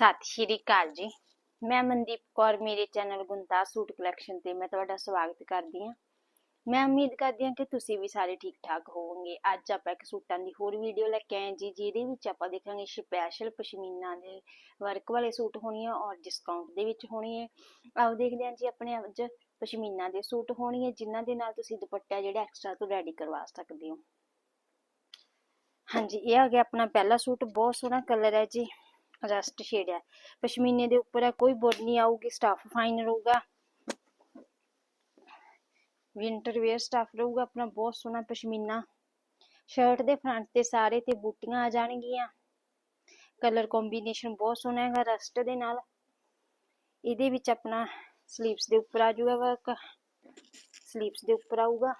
ਸਤਿ ਸ਼੍ਰੀ ਅਕਾਲ ਜੀ। ਮੈਂ ਮਨਦੀਪ ਕੌਰ, ਮੇਰੇ ਚੈਨਲ ਗੁੰਦਾ ਸੂਟ ਕਲੈਕਸ਼ਨ ਤੇ ਮੈਂ ਤੁਹਾਡਾ ਸਵਾਗਤ ਕਰਦੀ ਹਾਂ। ਮੈਂ ਉਮੀਦ ਕਰਦੀ ਹਾਂ ਕਿ ਤੁਸੀਂ ਵੀ ਸਾਰੇ ਠੀਕ ਠਾਕ ਹੋਵੋਗੇ। ਅੱਜ ਆਪਾਂ ਇੱਕ ਸੂਟਾਂ ਦੀ ਹੋਰ ਵੀਡੀਓ ਲੈ ਕੇ ਆਏ ਜੀ, ਜਿਹਦੇ ਵਿੱਚ ਆਪਾਂ ਦੇਖਾਂਗੇ ਸਪੈਸ਼ਲ ਪਸ਼ਮੀਨਾ ਦੇ ਵਰਕ ਵਾਲੇ ਸੂਟ ਹੋਣੀ ਆ ਔਰ ਡਿਸਕਾਊਂਟ ਦੇ ਵਿੱਚ ਹੋਣੀ ਹੈ ਆਓ ਦੇਖਦੇ ਹਾਂ ਜੀ, ਆਪਣੇ ਅੱਜ ਪਸ਼ਮੀਨਾ ਦੇ ਸੂਟ ਹੋਣੀ ਹੈ ਜਿਨ੍ਹਾਂ ਦੇ ਨਾਲ ਤੁਸੀਂ ਦੁਪੱਟਾ ਜਿਹੜਾ ਐਕਸਟਰਾ ਤੋਂ ਰੈਡੀ ਕਰਵਾ ਸਕਦੇ ਹੋ। ਹਾਂਜੀ, ਇਹ ਆ ਗਿਆ ਆਪਣਾ ਪਹਿਲਾ ਸੂਟ, ਬਹੁਤ ਸੋਹਣਾ ਕਲਰ ਹੈ ਜੀ। ਰਸਟ ਸ਼ੇਡ ਹੈ ਪਸ਼ਮੀਨੇ ਦੇ ਉੱਪਰ ਹੈ ਕੋਈ ਬੁਰ ਨਹੀਂ ਆਊਗੀ ਸਟਫ ਫਾਈਨ ਰਹੂਗਾ ਵਿੰਟਰ ਵੇਅਰ ਸਟਫ ਰਹੂਗਾ ਆਪਣਾ ਬਹੁਤ ਸੋਹਣਾ ਪਸ਼ਮੀਨਾ ਸ਼ਰਟ ਦੇ ਫਰੰਟ ਤੇ ਸਾਰੇ ਤੇ ਬੂਟੀਆਂ ਆ ਜਾਣਗੀਆਂ ਕਲਰ ਕੰਬੀਨੇਸ਼ਨ ਬਹੁਤ ਸੋਹਣਾ ਹੈਗਾ ਰਸਟ ਦੇ ਨਾਲ ਇਹਦੇ ਵਿੱਚ ਆਪਣਾ ਸਲੀਵਸ ਦੇ ਉੱਪਰ ਆ ਜਾਊਗਾ ਵਰਕ ਸਲੀਵਸ ਦੇ ਉੱਪਰ ਆਊਗਾ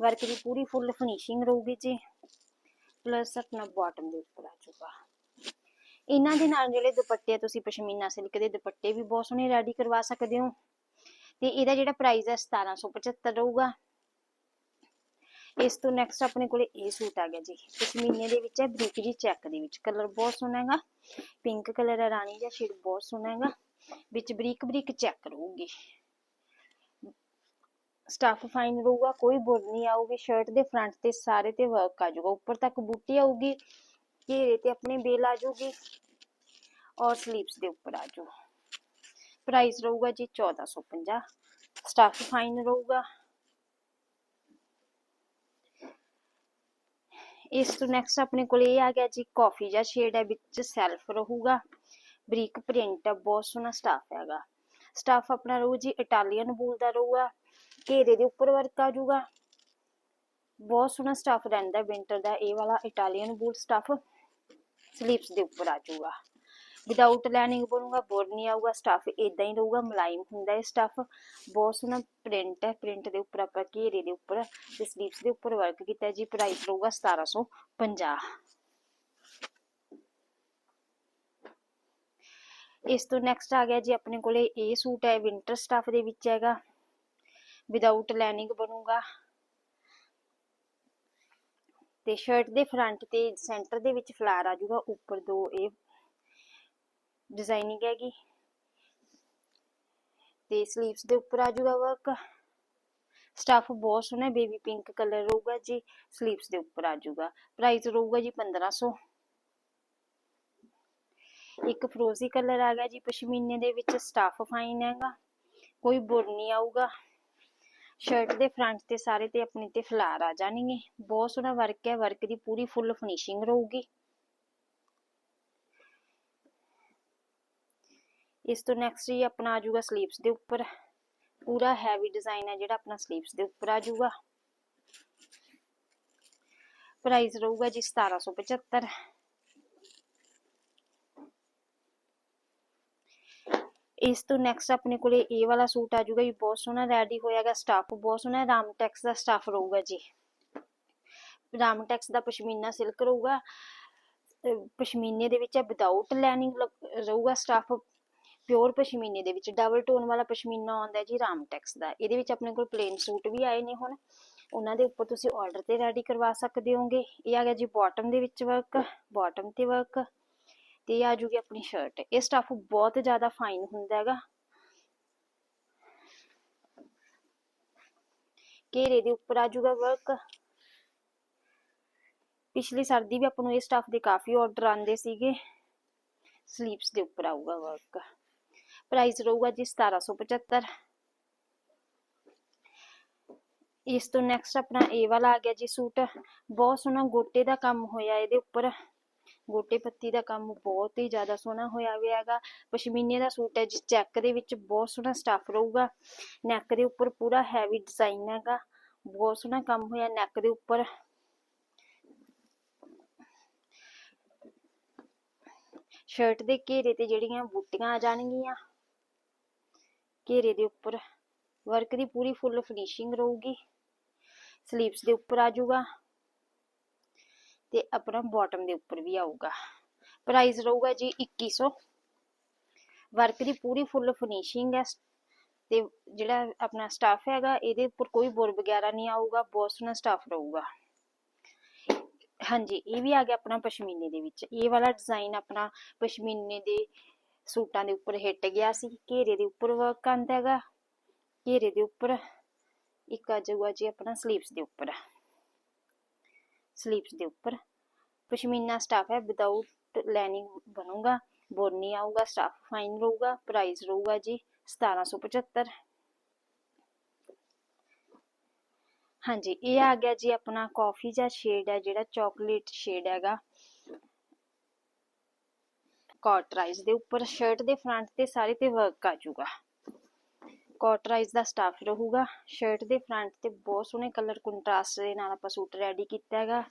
ਵਰਕ ਦੀ ਪੂਰੀ ਫੁੱਲ ਫਿਨਿਸ਼ਿੰਗ ਰਹੂਗੀ ਜੀ ਪਲੱਸ ਆਪਣਾ ਬਾਟਮ ਦੇ ਉੱਪਰ ਆ ਜਾਊਗਾ ਇਹਨਾਂ ਦੇ ਨਾਲ ਜਿਹੜੇ ਦੁਪੱਟੇ ਤੁਸੀਂ ਪਸ਼ਮੀਨਾ ਸਿਲਕ ਦੇ ਦੁਪੱਟੇ ਵੀ ਬਹੁਤ ਸੋਹਣੇ ਰੈਡੀ ਕਰਵਾ ਸਕਦੇ ਹੋ। ਤੇ ਇਹਦਾ ਜਿਹੜਾ ਪ੍ਰਾਈਸ ਹੈ 1775 ਰਹੂਗਾ। ਇਸ ਤੋਂ ਨੈਕਸਟ ਆਪਣੇ ਕੋਲੇ ਇਹ ਸੂਟ ਆ ਗਿਆ ਜੀ। ਪਸ਼ਮੀਨੇ ਦੇ ਵਿੱਚ ਹੈ ਬਰੀਕ ਜੀ ਚੈੱਕ ਦੇ ਵਿੱਚ। ਕਲਰ ਬਹੁਤ ਸੋਹਣਾ ਹੈਗਾ। ਪਿੰਕ ਕਲਰ ਹੈ ਰਾਣੀ ਦਾ ਸ਼ੇਡ ਬਹੁਤ ਸੋਹਣਾ ਹੈਗਾ। ਵਿੱਚ ਬਰੀਕ ਬਰੀਕ ਚੈੱਕ ਰਹੂਗੀ। ਸਟਫ ਫਾਈਨ ਰਹੂਗਾ, ਕੋਈ ਬੁਰ ਨਹੀਂ ਆਊਗੀ। ਸ਼ਰਟ ਦੇ ਫਰੰਟ ਤੇ ਸਾਰੇ ਤੇ ਵਰਕ ਆ ਜਾਊਗਾ। ਉੱਪਰ ਤੱਕ ਬੂਟੀ ਆਊਗੀ। ਘੇਰੇ ਤੇ ਆਪਣੇ ਬੇਲ ਆ ਜਾਊਗੀ। ਔਰ ਸਲੀਵਸ ਦੇ ਉੱਪਰ ਆ ਜਾਊ ਪ੍ਰਾਈਸ ਰਹੂਗਾ ਜੀ 1450 ਸਟਫ ਫਾਈਨ ਰਹੂਗਾ ਇਸ ਤੋਂ ਨੈਕਸਟ ਆਪਣੇ ਕੋਲ ਇਹ ਆ ਗਿਆ ਜੀ ਕਾਫੀ ਜਾਂ ਸ਼ੇਡ ਹੈ ਵਿੱਚ ਸੈਲਫ ਰਹੂਗਾ ਬਰੀਕ ਪ੍ਰਿੰਟ ਹੈ ਬਹੁਤ ਸੋਹਣਾ ਸਟਫ ਹੈਗਾ ਸਟਫ ਆਪਣਾ ਰਹੂ ਜੀ ਇਟਾਲੀਅਨ ਵੂਲ ਦਾ ਰਹੂਗਾ ਘੇਰੇ ਦੇ ਉੱਪਰ ਵਰਕ ਆ ਜਾਊਗਾ ਬਹੁਤ ਸੋਹਣਾ ਸਟਫ ਰਹਿੰਦਾ ਵਿੰਟਰ ਦਾ ਇਹ ਵਾਲਾ ਇਟਾਲੀਅਨ ਵੂਲ ਸਟਫ ਸਲੀਵਸ ਦੇ ਉੱਪਰ ਆ ਜਾਊਗਾ ਵਿਦਆਊਟ ਲਾਈਨਿੰਗ ਬਣੂਗਾ ਬੋਰ ਨਹੀਂ ਆਊਗਾ ਸਟਫ ਇਦਾਂ ਹੀ ਰਹੂਗਾ, ਮੁਲਾਇਮ ਹੁੰਦਾ ਹੈ ਸਟਫ ਬਹੁਤ ਸੋਹਣਾ ਪ੍ਰਿੰਟ ਹੈ ਪ੍ਰਿੰਟ ਦੇ ਉੱਪਰ ਆਪਾਂ ਘੇਰੇ ਦੇ ਉੱਪਰ ਤੇ ਸਲੀਵਸ ਦੇ ਉੱਪਰ ਵਰਕ ਕੀਤਾ ਜੀ ਪ੍ਰਾਈਸ ਰਹੂਗਾ 1750 ਇਸ ਤੋਂ ਨੈਕਸਟ ਆ ਗਿਆ ਜੀ, ਆਪਣੇ ਕੋਲੇ ਇਹ ਸੂਟ ਹੈ ਵਿੰਟਰ ਸਟਫ ਦੇ ਵਿੱਚ ਹੈਗਾ। ਵਿਦਆਊਟ ਲਾਈਨਿੰਗ ਬਣੂਗਾ। ਤੇ ਸ਼ਰਟ ਦੇ ਫਰੰਟ ਤੇ ਸੈਂਟਰ ਦੇ ਵਿੱਚ ਫਲਾਰ ਆ ਜਾਊਗਾ, ਉੱਪਰ ਦੋ ਇਹ ਡਿਜ਼ਾਈਨਿੰਗ ਹੈਗੀ। ਤੇ ਸਲੀਵਸ ਦੇ ਉੱਪਰ ਆ ਜਾਊਗਾ ਵਰਕ ਸਟਫ ਬਹੁਤ ਸੋਹਣਾ ਬੇਬੀ ਪਿੰਕ ਕਲਰ ਰਹੂਗਾ ਜੀ। ਸਲੀਵਸ ਦੇ ਉੱਪਰ ਆ ਜਾਊਗਾ ਪ੍ਰਾਈਸ ਰਹੂਗਾ ਜੀ 1500 ਇੱਕ ਫਰੋਜ਼ੀ ਕਲਰ ਆ ਗਿਆ ਜੀ ਪਸ਼ਮੀਨੇ ਦੇ ਵਿੱਚ। ਸਟਫ ਫਾਈਨ ਹੈਗਾ। ਕੋਈ ਬੁਰ ਨਹੀਂ ਆਊਗਾ। ਸ਼ਰਟ ਦੇ ਫਰੰਟ ਤੇ ਸਾਰੇ ਤੇ ਆਪਣੇ ਤੇ ਫਲਾਰ ਆ ਜਾਣਗੇ। ਬਹੁਤ ਸੋਹਣਾ ਵਰਕ ਹੈ। ਵਰਕ ਦੀ ਪੂਰੀ ਫੁੱਲ ਫਿਨਿਸ਼ਿੰਗ ਰਹੂਗੀ। ਇਸ ਤੋਂ ਨੈਕਸਟ ਜੀ ਆਪਣਾ ਆ ਜਾਊਗਾ ਸਲੀਵਸ ਦੇ ਉੱਪਰ। ਪੂਰਾ ਹੈਵੀ ਡਿਜ਼ਾਈਨ ਹੈ ਜਿਹੜਾ ਆਪਣਾ ਸਲੀਵਸ ਦੇ ਉੱਪਰ ਆ ਜਾਊਗਾ। ਪ੍ਰਾਈਸ ਰਹੂਗਾ ਜੀ 1775 ਇਸ ਤੋਂ ਨੈਕਸਟ ਆਪਣੇ ਕੋਲੇ ਇਹ ਵਾਲਾ ਸੂਟ ਆ ਜਾਊਗਾ ਜੀ, ਬਹੁਤ ਸੋਹਣਾ ਰੈਡੀ ਹੋਇਆਗਾ ਸਟਾਫ ਬਹੁਤ ਸੋਹਣਾ ਰਾਮਟੈਕਸ ਦਾ ਸਟਾਫ ਰਹੂਗਾ ਜੀ। ਰਾਮਟੈਕਸ ਦਾ ਪਸ਼ਮੀਨਾ ਸਿਲਕ ਰਹੂਗਾ। ਪਸ਼ਮੀਨੇ ਦੇ ਵਿੱਚ ਵਿਦਆਊਟ ਲਾਈਨਿੰਗ ਰਹੂਗਾ ਸਟਾਫ ਪਿਓਰ ਪਸ਼ਮੀਨੇ ਦੇ ਵਿੱਚ ਡਬਲ ਟੋਨ ਵਾਲਾ ਪਸ਼ਮੀਨਾ ਆਉਂਦਾ ਜੀ ਰਾਮਟੈਕਸ ਦਾ। ਇਹਦੇ ਵਿੱਚ ਆਪਣੇ ਕੋਲ ਪਲੇਨ ਸੂਟ ਵੀ ਆਏ ਨੇ ਹੁਣ। ਉਹਨਾਂ ਦੇ ਉੱਪਰ ਤੁਸੀਂ ਆਰਡਰ ਤੇ ਰੈਡੀ ਕਰਵਾ ਸਕਦੇ ਹੋਗੇ। ਇਹ ਆ ਗਿਆ ਜੀ ਬਾਟਮ ਦੇ ਵਿੱਚ ਵਰਕ ਬਾਟਮ ਤੇ ਵਰਕ ਤੇ ਆ ਜੂਗੀ ਆਪਣੀ ਸ਼ਰਟ ਇਹ ਸਟਫ ਬਹੁਤ ਜ਼ਿਆਦਾ ਫਾਈਨ ਹੁੰਦਾ ਹੈਗਾ। ਘੇਰੇ ਦੇ ਉੱਪਰ ਆ ਜੂਗਾ ਵਰਕ ਪਿਛਲੀ ਸਰਦੀ ਵੀ ਆਪਾਂ ਨੂੰ ਇਹ ਸਟਫ ਦੇ ਕਾਫੀ ਆਰਡਰ ਆਂਦੇ ਸੀਗੇ। ਸਲੀਵਸ ਦੇ ਉੱਪਰ ਆਊਗਾ ਵਰਕ ਪ੍ਰਾਈਸ ਰਹੂਗਾ ਜੀ 1775 ਇਸ ਤੋਂ ਨੈਕਸਟ ਆਪਣਾ ਇਹ ਵਾਲਾ ਆ ਗਿਆ ਜੀ ਸੂਟ ਬਹੁਤ ਸੋਹਣਾ ਗੋਟੇ ਦਾ ਕੰਮ ਹੋਇਆ ਇਹਦੇ ਉੱਪਰ ਗੋਟੇ ਪੱਤੀ ਦਾ ਕੰਮ ਬਹੁਤ ਹੀ ਜ਼ਿਆਦਾ ਸੋਹਣਾ ਹੋਇਆ ਹੋਇਆ ਹੈਗਾ ਪਸ਼ਮੀਨੇ ਦਾ ਸੂਟ ਹੈ ਜੀ ਚੈੱਕ ਦੇ ਵਿੱਚ ਬਹੁਤ ਸੋਹਣਾ ਸਟਫ ਰਹੂਗਾ ਨੈਕ ਦੇ ਉੱਪਰ ਪੂਰਾ ਹੈਵੀ ਡਿਜ਼ਾਈਨ ਹੈਗਾ ਬਹੁਤ ਸੋਹਣਾ ਕੰਮ ਹੋਇਆ ਨੈਕ ਦੇ ਉੱਪਰ ਸ਼ਰਟ ਦੇ ਘੇਰੇ ਤੇ ਜਿਹੜੀਆਂ ਬੂਟੀਆਂ ਆ ਜਾਣਗੀਆਂ ਘੇਰੇ ਦੇ ਉੱਪਰ ਵਰਕ ਦੀ ਪੂਰੀ ਫੁੱਲ ਫਿਨਿਸ਼ਿੰਗ ਰਹੂਗੀ। ਸਲੀਵਸ ਦੇ ਉੱਪਰ ਆ ਜਾਊਗਾ ਤੇ ਆਪਣਾ ਬਾਟਮ ਦੇ ਉੱਪਰ ਵੀ ਆਊਗਾ। ਪ੍ਰਾਈਸ ਰਹੂਗਾ ਜੀ 2100 ਵਰਕ ਦੀ ਪੂਰੀ ਫੁੱਲ ਫਿਨਿਸ਼ਿੰਗ ਹੈ ਤੇ ਜਿਹੜਾ ਆਪਣਾ ਸਟਾਫ ਹੈਗਾ, ਇਹਦੇ ਉੱਪਰ ਕੋਈ ਬੁਰ ਵਗੈਰਾ ਨਹੀਂ ਆਊਗਾ ਬਹੁਤ ਸੋਹਣਾ ਸਟਾਫ ਰਹੂਗਾ। ਹਾਂਜੀ, ਇਹ ਵੀ ਆ ਗਿਆ ਆਪਣਾ ਪਸ਼ਮੀਨੇ ਦੇ ਵਿੱਚ। ਇਹ ਵਾਲਾ ਡਿਜ਼ਾਈਨ ਆਪਣਾ ਪਸ਼ਮੀਨੇ ਦੇ ਸੂਟਾਂ ਦੇ ਉੱਪਰ ਹਿੱਟ ਗਿਆ ਸੀ, ਘੇਰੇ ਦੇ ਉੱਪਰ ਵਰਕ ਆਂਦਾ ਹੈਗਾ, ਘੇਰੇ ਦੇ ਉੱਪਰ, ਇੱਕ ਆ ਜਾਊਗਾ ਜੀ ਆਪਣਾ ਸਲੀਵਸ ਦੇ ਉੱਪਰ। ਸਲੀਵਸ ਦੇ ਉੱਪਰ, ਪਸ਼ਮੀਨਾ ਸਟਾਫ ਹੈ ਵਿਦਆਊਟ ਲਾਈਨਿੰਗ ਬਣੂਗਾ, ਬੋਨੀ ਆਊਗਾ ਸਟਾਫ ਫਾਈਨ ਰਹੂਗਾ ਪ੍ਰਾਈਸ ਰਹੂਗਾ ਜੀ 1775 ਹਾਂਜੀ, ਇਹ ਆ ਗਿਆ ਜੀ ਆਪਣਾ ਕਾਫੀ ਜਾਂ ਸ਼ੇਡ ਹੈ, ਜਿਹੜਾ ਚਾਕਲੇਟ ਸ਼ੇਡ ਹੈਗਾ। ਕਾਟਰਾਈਜ਼ ਦੇ ਉੱਪਰ ਸ਼ਰਟ ਦੇ ਫਰੰਟ ਤੇ ਸਾਰੇ ਤੇ ਵਰਕ ਆ ਜਾਊਗਾ। ਕਾਟਰਾਈਜ਼ ਦਾ ਸਟਾਫ ਰਹੂਗਾ। ਸ਼ਰਟ ਦੇ ਫਰੰਟ ਤੇ ਬਹੁਤ ਸੋਹਣੇ ਕਲਰ ਕੰਟਰਾਸਟ ਦੇ ਨਾਲ ਆਪਾਂ ਸੂਟ ਰੈਡੀ ਕੀਤਾ ਹੈਗਾ।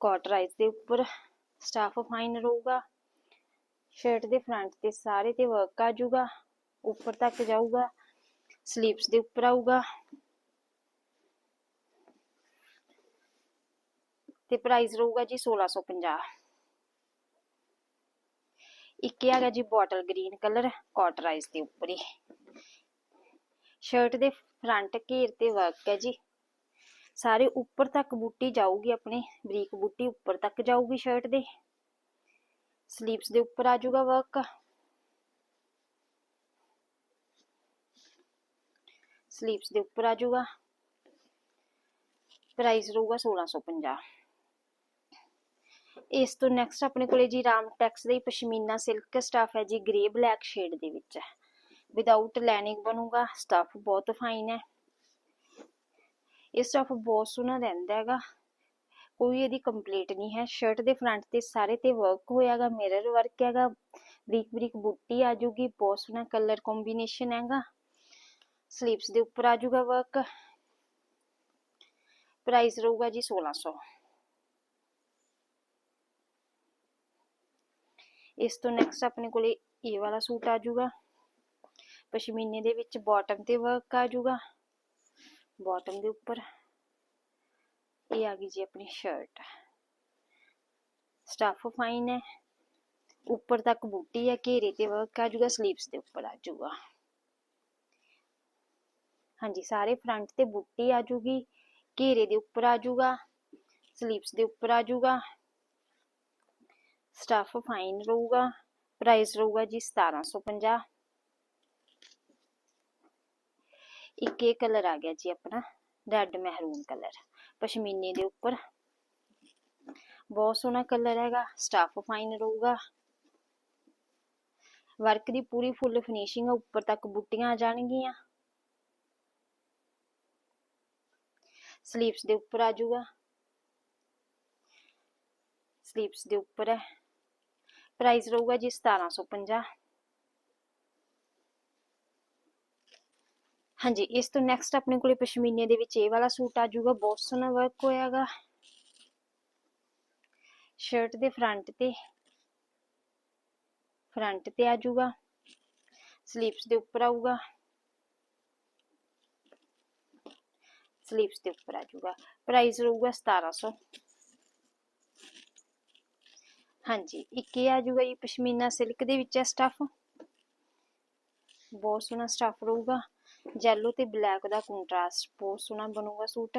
ਕਾਟਰਾਈਜ਼ ਦੇ ਉੱਪਰ ਸਟਾਫ ਫਾਈਨ ਰਹੂਗਾ। ਸ਼ਰਟ ਦੇ ਫਰੰਟ ਤੇ ਸਾਰੇ ਤੇ ਵਰਕ ਆ ਜਾਊਗਾ। ਉੱਪਰ ਤੱਕ ਜਾਊਗਾ। ਸਲੀਵਸ ਦੇ ਉੱਪਰ ਆਊਗਾ। ਤੇ ਪ੍ਰਾਈਸ ਰਹੂਗਾ ਜੀ 1650 ਇੱਕ ਇਹ ਹੈਗਾ ਜੀ ਬੋਟਲ ਗ੍ਰੀਨ ਕਲਰ ਕਾਟਰਾਈਜ਼ ਦੇ ਉੱਪਰ ਹੀ। ਸ਼ਰਟ ਦੇ ਫਰੰਟ ਘੇਰ ਤੇ ਵਰਕ ਹੈ ਜੀ। ਸਾਰੇ ਉੱਪਰ ਤੱਕ ਬੂਟੀ ਜਾਊਗੀ ਆਪਣੀ, ਬਰੀਕ ਬੂਟੀ ਉੱਪਰ ਤੱਕ ਜਾਊਗੀ ਸ਼ਰਟ ਦੇ। ਸਲੀਵਸ ਦੇ ਉੱਪਰ ਆ ਜਾਊਗਾ ਵਰਕ ਸਲੀਵਸ ਦੇ ਉੱਪਰ ਆ ਜਾਊਗਾ। ਪ੍ਰਾਈਸ ਰਹੂਗਾ 1650 ਇਸ ਤੋਂ ਨੈਕਸਟ ਆਪਣੇ ਕੋਲੇ ਜੀ ਰਾਮ ਟੈਕਸ ਦਾ ਪਸ਼ਮੀਨਾ ਸਿਲਕ ਸਟਾਫ ਹੈ ਜੀ ਗ੍ਰੇ ਬਲੈਕ ਸ਼ੇਡ ਦੇ ਵਿੱਚ ਵਿਦਆਊਟ ਲਾਈਨਿੰਗ ਬਣੂਗਾ ਸਟਾਫ ਬਹੁਤ ਫਾਈਨ ਹੈ। ਇਹ ਸਟਾਫ ਬਹੁਤ ਸੋਹਣਾ ਰਹਿੰਦਾ ਹੈਗਾ। ਕੋਈ ਇਹਦੀ ਕੰਪਲੀਟ ਨਹੀਂ ਹੈ। ਸ਼ਰਟ ਦੇ ਫਰੰਟ ਤੇ ਸਾਰੇ ਤੇ ਵਰਕ ਹੋਇਆਗਾ ਮਿਰਰ ਵਰਕ ਹੈਗਾ। ਬਰੀਕ ਬਰੀਕ ਬੁੱਟੀ ਆ ਜੂਗੀ, ਬਹੁਤ ਸੋਹਣਾ ਕਲਰ ਕੰਬੀਨੇਸ਼ਨ ਹੈਗਾ। ਸਲੀਵਸ ਦੇ ਉੱਪਰ ਆ ਜਾਊਗਾ ਵਰਕ ਪ੍ਰਾਈਸ ਰਹੂਗਾ ਜੀ 1600 ਇਸ ਤੋਂ ਨੈਕਸਟ ਆਪਣੇ ਕੋਲੇ ਇਹ ਵਾਲਾ ਸੂਟ ਆ ਜਾਊਗਾ। ਪਸ਼ਮੀਨੇ ਦੇ ਵਿੱਚ ਬਾਟਮ ਤੇ ਵਰਕ ਆ ਜਾਊਗਾ। ਬਾਟਮ ਦੇ ਉੱਪਰ ਇਹ ਆ ਗਈ ਜੀ ਆਪਣੀ ਸ਼ਰਟ ਸਟਾਫ ਫਾਈਨ ਹੈ। ਉੱਪਰ ਤੱਕ ਬੂਟੀ ਹੈ, ਘੇਰੇ ਤੇ ਵਰਕ ਆ ਜਾਊਗਾ ਸਲੀਵਸ ਦੇ ਉੱਪਰ ਆ ਜਾਊਗਾ। ਹਾਂਜੀ, ਸਾਰੇ ਫਰੰਟ ਤੇ ਬੂਟੀ ਆ ਜਾਊਗੀ, ਘੇਰੇ ਦੇ ਉੱਪਰ ਆ ਜਾਊਗਾ ਸਲੀਵਸ ਦੇ ਉੱਪਰ ਆ ਜਾਊਗਾ। ਸਟਾਫ ਫਾਈਨ ਰਹੂਗਾ ਪ੍ਰਾਈਸ ਰਹੂਗਾ ਜੀ 1750 ਇੱਕ ਇਹ ਕਲਰ ਆ ਗਿਆ ਜੀ ਆਪਣਾ ਰੈੱਡ ਮਹਿਰੂਨ ਕਲਰ ਪਸ਼ਮੀਨੇ ਦੇ ਉੱਪਰ। ਬਹੁਤ ਸੋਹਣਾ ਕਲਰ ਹੈਗਾ ਸਟਾਫ ਫਾਈਨ ਰਹੂਗਾ। ਵਰਕ ਦੀ ਪੂਰੀ ਫੁੱਲ ਫਿਨਿਸ਼ਿੰਗ ਉੱਪਰ ਤੱਕ ਬੁੱਟੀਆਂ ਆ ਜਾਣਗੀਆਂ। ਸਲੀਵਸ ਦੇ ਉੱਪਰ ਆ ਜਾਊਗਾ। ਸਲੀਵਸ ਦੇ ਉੱਪਰ ਹੈ। ਪ੍ਰਾਈਸ ਰਹੂਗਾ ਜੀ 1750 ਹਾਂਜੀ, ਇਸ ਤੋਂ ਨੈਕਸਟ ਆਪਣੇ ਕੋਲੇ ਪਸ਼ਮੀਨੇ ਦੇ ਵਿੱਚ ਇਹ ਵਾਲਾ ਸੂਟ ਆ ਜਾਊਗਾ, ਬਹੁਤ ਸੋਹਣਾ ਵਰਕ ਹੋਇਆਗਾ। ਸ਼ਰਟ ਦੇ ਫਰੰਟ ਤੇ ਫਰੰਟ ਤੇ ਆ ਜਾਊਗਾ। ਸਲੀਵਸ ਦੇ ਉੱਪਰ ਆਊਗਾ। ਸਲੀਵਸ ਦੇ ਉੱਪਰ ਆ ਜਾਊਗਾ। ਪ੍ਰਾਈਸ ਰਹੂਗਾ 1700 ਹਾਂਜੀ, ਇੱਕ ਇਹ ਆ ਜਾਊਗਾ ਜੀ, ਪਸ਼ਮੀਨਾ ਸਿਲਕ ਦੇ ਵਿੱਚ ਹੈ ਸਟਫ ਬਹੁਤ ਸੋਹਣਾ ਸਟਫ ਰਹੂਗਾ। ਜੈਲੋ ਤੇ ਬਲੈਕ ਦਾ ਕੰਟਰਾਸਟ ਬਹੁਤ ਸੋਹਣਾ ਬਣੂਗਾ ਸੂਟ।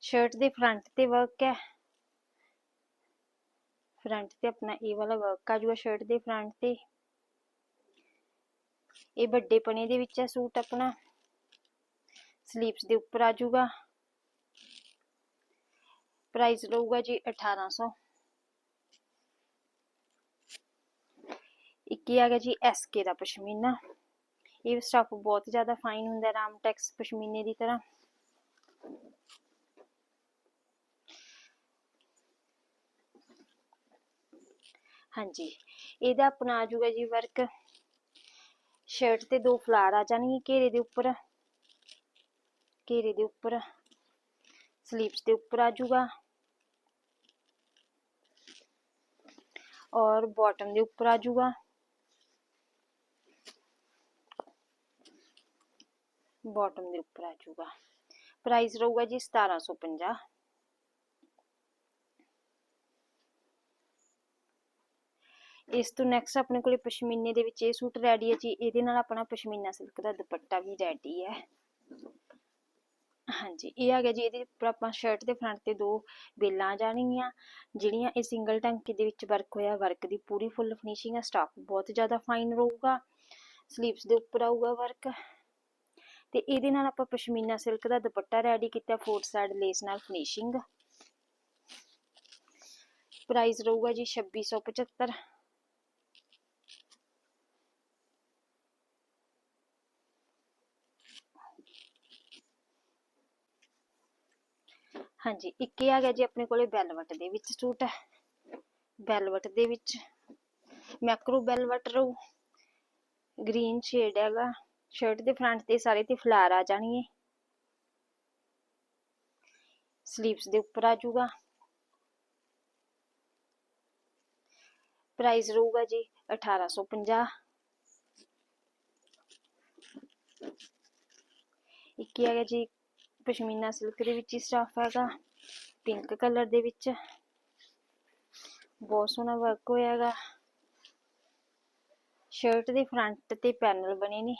ਸ਼ਰਟ ਦੇ ਫਰੰਟ ਤੇ ਵਰਕ ਹੈ। ਫਰੰਟ ਤੇ ਆਪਣਾ ਇਹ ਵਾਲਾ ਵਰਕ ਆ ਜਾਊਗਾ ਸ਼ਰਟ ਦੇ ਫਰੰਟ ਤੇ। ਇਹ ਵੱਡੇ ਪਣੇ ਦੇ ਵਿੱਚ ਹੈ ਸੂਟ ਆਪਣਾ। ਸਲੀਵਸ ਦੇ ਉੱਪਰ ਆ ਜਾਊਗਾ ਪ੍ਰਾਈਸ ਰਹੂਗਾ ਜੀ 1800 ਇੱਕ ਹੀ ਆ ਗਿਆ ਜੀ ਐਸਕੇ ਦਾ ਪਸ਼ਮੀਨਾ। ਇਹ ਸਟਫ ਬਹੁਤ ਜ਼ਿਆਦਾ ਫਾਈਨ ਹੁੰਦਾ ਰਾਮ ਟੈਕਸ ਪਸ਼ਮੀਨੇ ਦੀ ਤਰ੍ਹਾਂ। ਹਾਂਜੀ, ਇਹਦਾ ਆਪਣਾ ਆ ਜੂਗਾ ਜੀ ਵਰਕ ਸ਼ਰਟ ਤੇ ਦੋ ਫਲਾਰ ਆ ਜਾਣਗੇ ਘੇਰੇ ਦੇ ਉੱਪਰ। ਘੇਰੇ ਦੇ ਉੱਪਰ। ਸਲੀਵਸ ਦੇ ਉੱਪਰ ਆ ਜੂਗਾ ਔਰ ਬਾਟਮ ਦੇ ਉੱਪਰ ਆ ਜੂਗਾ ਬਾਟਮ ਦੇ ਉੱਪਰ ਆ ਜਾਊਗਾ। ਪ੍ਰਾਈਸ ਰਹੂਗਾ ਜੀ 1750 ਇਸ ਤੋਂ ਨੈਕਸਟ ਆਪਣੇ ਕੋਲੇ ਪਸ਼ਮੀਨੇ ਦੇ ਵਿੱਚ ਇਹ ਸੂਟ ਰੈਡੀ ਹੈ ਜੀ। ਇਹਦੇ ਨਾਲ ਆਪਣਾ ਪਸ਼ਮੀਨਾ ਸਿਲਕ ਦਾ ਦੁਪੱਟਾ ਵੀ ਰੈਡੀ ਹੈ। ਹਾਂਜੀ, ਇਹ ਆ ਗਿਆ ਜੀ। ਇਹਦੇ ਉੱਪਰ ਆਪਾਂ ਸ਼ਰਟ ਦੇ ਫਰੰਟ ਤੇ ਦੋ ਬੇਲਾਂ ਆ ਜਾਣਗੀਆਂ। ਜਿਹੜੀਆਂ ਇਹ ਸਿੰਗਲ ਟਾਂਕੇ ਦੇ ਵਿੱਚ ਵਰਕ ਹੋਇਆ ਵਰਕ ਦੀ ਪੂਰੀ ਫੁੱਲ ਫਿਨਿਸ਼ਿੰਗ ਆ। ਸਟਾਫ ਬਹੁਤ ਜ਼ਿਆਦਾ ਫਾਈਨ ਰਹੂਗਾ। ਸਲੀਵਸ ਦੇ ਉੱਪਰ ਆਊਗਾ ਵਰਕ ਤੇ ਇਹਦੇ ਨਾਲ ਆਪਾਂ ਪਸ਼ਮੀਨਾ ਸਿਲਕ ਦਾ ਦੁਪੱਟਾ ਰੈਡੀ ਕੀਤਾ ਫੋਰ ਸਾਈਡ ਲੇਸ ਨਾਲ ਫਿਨਿਸ਼ਿੰਗ ਪ੍ਰਾਈਸ ਰਹੂਗਾ ਜੀ 2675 ਹਾਂਜੀ, ਇੱਕ ਇਹ ਆ ਗਿਆ ਜੀ ਆਪਣੇ ਕੋਲੇ ਬੈਲਵਟ ਦੇ ਵਿੱਚ ਸੂਟ। ਹੈ ਬੈਲਵਟ ਦੇ ਵਿੱਚ ਮੈਕਰੋ ਬੈਲਵਟ ਰਹੂ। ਗ੍ਰੀਨ ਸ਼ੇਡ ਹੈਗਾ। ਸ਼ਰਟ ਦੇ ਫਰੰਟ ਤੇ ਸਾਰੇ ਤੇ ਫਲਾਰ ਆ ਜਾਣਗੇ। ਸਲੀਵਸ ਦੇ ਉੱਪਰ ਆ ਜਾਊਗਾ। ਪ੍ਰਾਈਸ ਰਹੂਗਾ ਜੀ 1850 ਇੱਕ ਹੈਗਾ ਜੀ ਪਸ਼ਮੀਨਾ ਸਿਲਕ ਦੇ ਵਿੱਚ ਹੀ ਸਟਾਫ ਹੈਗਾ ਪਿੰਕ ਕਲਰ ਦੇ ਵਿੱਚ। ਬਹੁਤ ਸੋਹਣਾ ਵਰਕ ਹੋਇਆ ਹੈਗਾ। ਸ਼ਰਟ ਦੇ ਫਰੰਟ ਤੇ ਪੈਨਲ ਬਣੇ ਨੇ।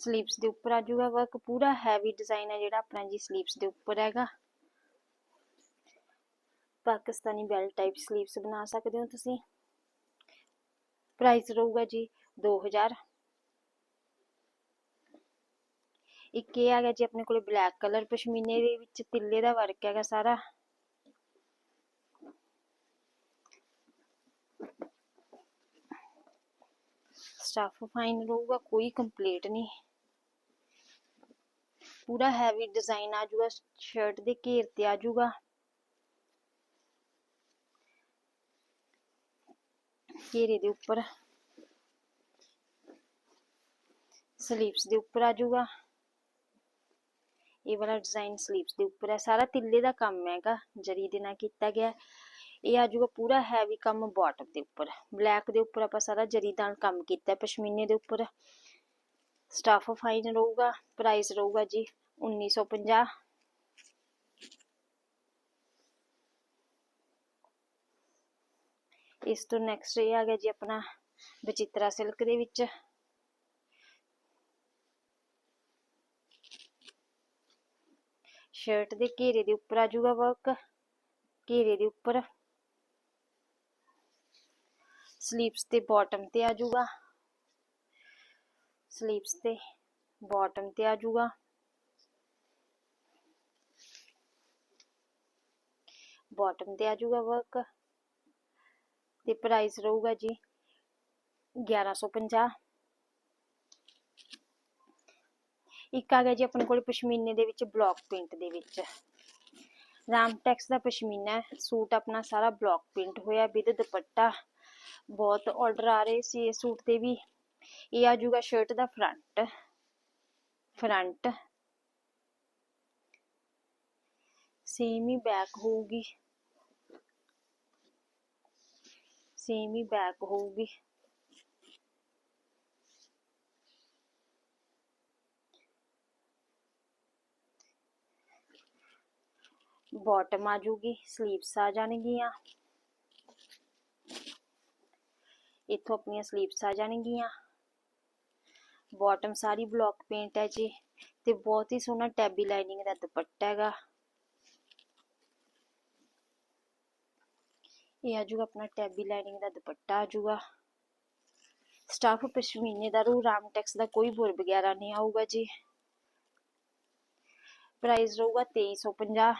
ਸਲੀਵਸ ਦੇ ਉੱਪਰ ਆ ਜਾਊਗਾ ਵਰਕ ਪੂਰਾ ਹੈਵੀ ਡਿਜ਼ਾਈਨ ਹੈ ਜਿਹੜਾ ਆਪਣਾ ਜੀ ਸਲੀਵਸ ਦੇ ਉੱਪਰ ਹੈਗਾ। ਪਾਕਿਸਤਾਨੀ ਬੈਲਟ ਟਾਈਪ ਸਲੀਵਸ ਬਣਾ ਸਕਦੇ ਹੋ ਤੁਸੀਂ। ਪ੍ਰਾਈਸ ਰਹੂਗਾ ਜੀ 2000 ਇੱਕ ਇਹ ਆ ਗਿਆ ਜੀ ਆਪਣੇ ਕੋਲੇ ਬਲੈਕ ਕਲਰ ਪਸ਼ਮੀਨੇ ਦੇ ਵਿੱਚ ਤਿੱਲੇ ਦਾ ਵਰਕ ਹੈਗਾ ਸਾਰਾ। ਸਟਾਫ ਫਾਈਨ ਰਹੂਗਾ, ਕੋਈ ਕੰਪਲੀਟ ਨਹੀਂ। ਪੂਰਾ ਹੈਵੀ ਡਿਜ਼ਾਈਨ ਆ ਜਾਊਗਾ ਸ਼ਰਟ ਦੇ ਘੇਰ ਤੇ ਆ ਜਾਊਗਾ ਘੇਰੇ ਦੇ ਉੱਪਰ ਸਲੀਵਸ ਦੇ ਉੱਪਰ ਆ ਜਾਊਗਾ ਇਹ ਵਾਲਾ ਡਿਜ਼ਾਈਨ ਸਲੀਵਸ ਦੇ ਉੱਪਰ ਹੈ ਸਾਰਾ ਤਿੱਲੇ ਦਾ ਕੰਮ ਹੈਗਾ ਜਰੀ ਦੇ ਨਾਲ ਕੀਤਾ ਗਿਆ ਇਹ ਆ ਜਾਊਗਾ ਪੂਰਾ ਹੈਵੀ ਕੰਮ ਬਾਟਮ ਦੇ ਉੱਪਰ ਬਲੈਕ ਦੇ ਉੱਪਰ ਆਪਾਂ ਸਾਰਾ ਜਰੀ ਨਾਲ ਕੰਮ ਕੀਤਾ ਪਸ਼ਮੀਨੇ ਦੇ ਉੱਪਰ ਸਟਾਫ ਫਾਈਨ ਰਹੂਗਾ ਪ੍ਰਾਈਸ ਰਹੂਗਾ ਜੀ 1950 ਇਸ ਤੋਂ ਨੈਕਸਟ ਇਹ ਆ ਗਿਆ ਜੀ ਆਪਣਾ ਬਚਿੱਤਰਾ ਸਿਲਕ ਦੇ ਵਿੱਚ। ਸ਼ਰਟ ਦੇ ਘੇਰੇ ਦੇ ਉੱਪਰ ਆ ਜਾਊਗਾ ਵਰਕ ਘੇਰੇ ਦੇ ਉੱਪਰ। ਸਲੀਵਸ ਤੇ ਬਾਟਮ ਤੇ ਆ ਜਾਊਗਾ। ਸਲੀਵਸ ਤੇ ਬਾਟਮ ਤੇ ਆ ਜਾਊਗਾ। ਬਾਟਮ ਤੇ ਆ ਜਾਊਗਾ ਵਰਕ ਤੇ ਪ੍ਰਾਈਸ ਰਹੂਗਾ ਜੀ 1150 ਇੱਕ ਆ ਗਿਆ ਜੀ ਆਪਣੇ ਕੋਲ ਪਸ਼ਮੀਨੇ ਦੇ ਵਿੱਚ ਬਲੌਕ ਪ੍ਰਿੰਟ ਦੇ ਵਿੱਚ। ਰਾਮਟੈਕਸ ਦਾ ਪਸ਼ਮੀਨਾ ਸੂਟ ਆਪਣਾ ਸਾਰਾ ਬਲੌਕ ਪ੍ਰਿੰਟ ਹੋਇਆ ਵਿਦ ਦੁਪੱਟਾ ਬਹੁਤ ਆਰਡਰ ਆ ਰਹੇ ਸੀ ਇਸ ਸੂਟ ਤੇ ਵੀ। ਇਹ ਆ ਜਾਊਗਾ ਸ਼ਰਟ ਦਾ ਫਰੰਟ ਫਰੰਟ ਸੇਮ ਹੀ ਬੈਕ ਹੋਊਗੀ ਸੇਮ ਹੀ ਬੈਕ ਹੋਊਗੀ ਬਾਟਮ ਆ ਜੂਗੀ ਸਲੀਵਸ ਆ ਜਾਣਗੀਆਂ ਇੱਥੋਂ ਆਪਣੀਆਂ ਸਲੀਵਸ ਆ ਜਾਣਗੀਆਂ ਬਾਟਮ ਸਾਰੀ ਬਲੌਕ ਪੇਂਟ ਹੈ ਜੀ ਤੇ ਬਹੁਤ ਹੀ ਸੋਹਣਾ ਟੈਬੀ ਲਾਈਨਿੰਗ ਦਾ ਦੁਪੱਟਾ ਹੈਗਾ। ਇਹ ਆ ਜੂਗਾ ਆਪਣਾ ਟੈਬੀ ਲਾਈਨਿੰਗ ਦਾ ਦੁਪੱਟਾ ਆ ਜੂਗਾ। ਸਟਾਫ ਪਸ਼ਮੀਨੇ ਦਾ ਰੂ ਰਾਮਟੈਕਸ ਦਾ ਕੋਈ ਬੁਰ ਵਗੈਰਾ ਨਹੀਂ ਆਊਗਾ ਜੀ। ਪ੍ਰਾਈਸ ਰਹੂਗਾ 2350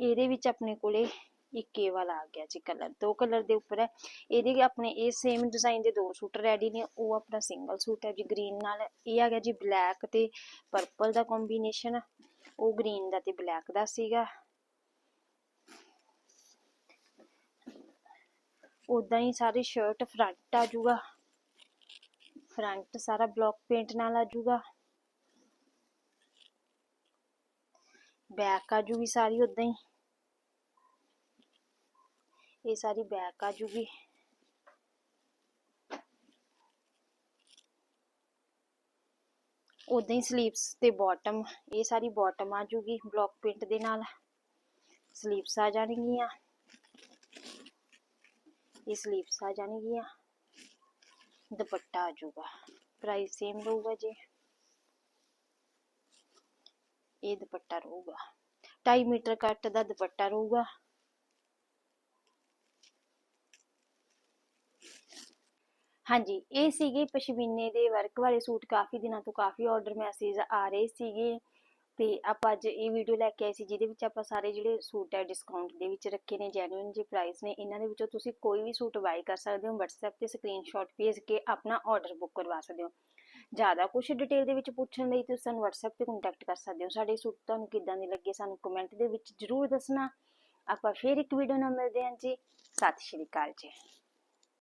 ਇਹਦੇ ਵਿੱਚ ਆਪਣੇ ਕੋਲੇ ਇੱਕ ਇਹ ਵਾਲਾ ਆ ਗਿਆ ਜੀ ਕਲਰ। ਦੋ ਕਲਰ ਦੇ ਉੱਪਰ ਹੈ। ਇਹਦੇ ਆਪਣੇ ਇਹ ਸੇਮ ਡਿਜ਼ਾਈਨ ਦੇ ਦੋ ਸੂਟ ਰੈਡੀ ਨੇ। ਉਹ ਆਪਣਾ ਸਿੰਗਲ ਸੂਟ ਹੈ ਜੀ। ਗ੍ਰੀਨ ਨਾਲ ਇਹ ਆ ਗਿਆ ਜੀ ਬਲੈਕ ਤੇ ਪਰਪਲ ਦਾ ਕੰਬੀਨੇਸ਼ਨ ਉਹ ਗ੍ਰੀਨ ਦਾ ਤੇ ਬਲੈਕ ਦਾ ਸੀਗਾ। ਉਦਾਂ ਹੀ ਸਾਰੀ ਸ਼ਰਟ ਫਰੰਟ ਆ ਜਾਊਗਾ ਫਰੰਟ ਸਾਰਾ ਬਲੌਕ ਪੇਂਟ ਨਾਲ ਆ ਜਾਊਗਾ ਬੈਕ ਆ ਜੂਗੀ ਸਾਰੀ ਉਦਾਂ ਹੀ। ਇਹ ਸਾਰੀ ਬੈਕ ਆ ਜੂਗੀ। ਉਦਾਂ ਹੀ ਸਲੀਵਸ ਤੇ ਬਾਟਮ ਇਹ ਸਾਰੀ ਬਾਟਮ ਆ ਜੂਗੀ ਬਲੌਕ ਪ੍ਰਿੰਟ ਦੇ ਨਾਲ। ਸਲੀਵਸ ਆ ਜਾਣਗੀਆਂ। ਇਹ ਸਲੀਵਸ ਆ ਜਾਣਗੀਆਂ। ਦੁਪੱਟਾ ਆ ਜੂਗਾ। ਪ੍ਰਾਈਸ ਸੇਮ ਰਹੂਗਾ ਜੀ। ਇਹ ਦੁਪੱਟਾ ਰਹੂਗਾ। 2.5 ਮੀਟਰ ਕੱਟ ਦਾ ਦੁਪੱਟਾ ਰਹੂਗਾ। ਹਾਂਜੀ, ਇਹ ਸੀਗੇ ਪਸ਼ਮੀਨੇ ਦੇ ਵਰਕ ਵਾਲੇ ਸੂਟ ਕਾਫੀ ਦਿਨਾਂ ਤੋਂ ਕਾਫੀ ਆਰਡਰ ਮੈਸੇਜ ਆ ਰਹੇ ਸੀਗੇ ਤੇ ਆਪਾਂ ਅੱਜ ਇਹ ਵੀਡੀਓ ਲੈ ਕੇ ਆਏ ਸੀ, ਜਿਹਦੇ ਵਿੱਚ ਆਪਾਂ ਸਾਰੇ ਜਿਹੜੇ ਸੂਟ ਹੈ ਡਿਸਕਾਊਂਟ ਦੇ ਵਿੱਚ ਰੱਖੇ ਨੇ ਜੈਨੂਇਨ ਜੇ ਪ੍ਰਾਈਸ ਨੇ, ਇਹਨਾਂ ਦੇ ਵਿੱਚੋਂ ਤੁਸੀਂ ਕੋਈ ਵੀ ਸੂਟ ਬਾਈ ਕਰ ਸਕਦੇ ਹੋ, WhatsApp ਤੇ ਸਕਰੀਨਸ਼ਾਟ ਭੇਜ ਕੇ ਆਪਣਾ ਆਰਡਰ ਬੁੱਕ ਕਰਵਾ ਸਕਦੇ ਹੋ। ਜ਼ਿਆਦਾ ਕੁਝ ਡਿਟੇਲ ਦੇ ਵਿੱਚ ਪੁੱਛਣ ਲਈ ਤੁਸੀਂ ਸਾਨੂੰ WhatsApp ਤੇ ਕੰਟੈਕਟ ਕਰ ਸਕਦੇ ਹੋ। ਸਾਡੇ ਸੂਟ ਤੁਹਾਨੂੰ ਕਿੱਦਾਂ ਦੇ ਲੱਗੇ ਸਾਨੂੰ ਕਮੈਂਟ ਦੇ ਵਿੱਚ ਜਰੂਰ ਦੱਸਣਾ। ਆਪਾਂ ਫੇਰ ਇੱਕ ਵੀਡੀਓ ਨਾਲ ਮਿਲਦੇ ਹਾਂ ਜੀ। ਸਤਿ ਸ਼੍ਰੀ ਅਕਾਲ ਜੀ।